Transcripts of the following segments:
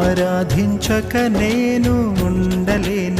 ఆరాధించక నేను ఉండలేను.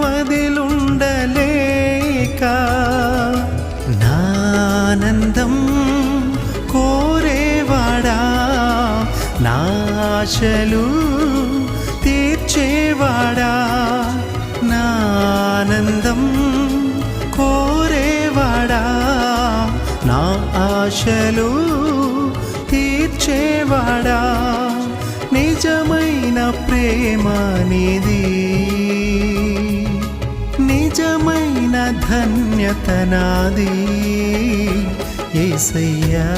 ఆశలు తీర్చేవాడా? నానందం కోరేవాడా? నా ఆశలు తీర్చేవాడా? నిజమైన ప్రేమ నిధి నిజమైన ధన్యత నాది. ఏసయ్యా.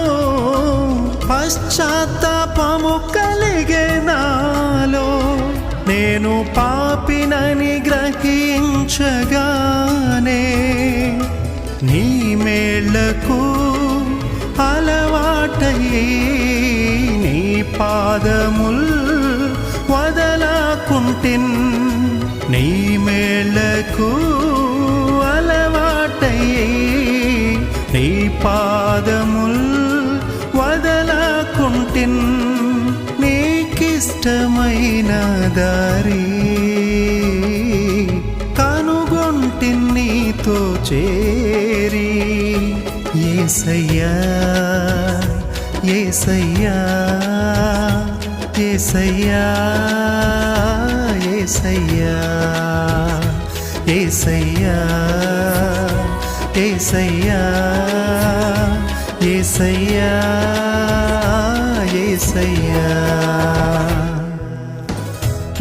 పశ్చాత్తాపము కలిగే నాలో నేను పాపినని గ్రహించగానే నీ మేళ్ళకు అలవాటయ్యి నీ పాదముల్ వదలాకుంటిన్ నీ మేళ్ళకు అలవాటయ్యి నీ పాదము నీకిష్టమైన దారి కనుగొంటి నీతో చేరి ఏసయ్యా ఏసయ్యా ఏసయ్యా ఏసయ్యా ఏసయ్యా ఏసయ్యా ఏసయ్యా ఏసయ్యా.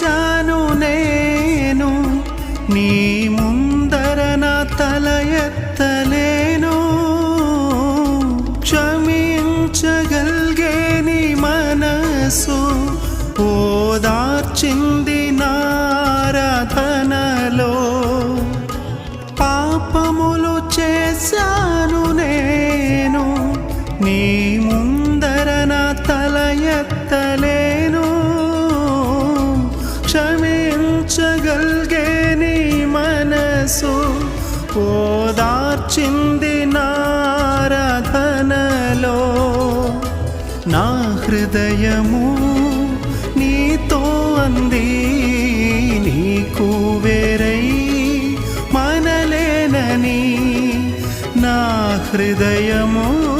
చేశాను నేను నీ ముందర నా తల ఎత్తలేను. క్షమించగలిగే నీ మనసు ఓదార్చింది క్షమించగలిగే నీ మనసు ఓదార్చింది నారాధనలో. నా హృదయము నీతో అంది నీకు వేరై మనలేనని. నా హృదయము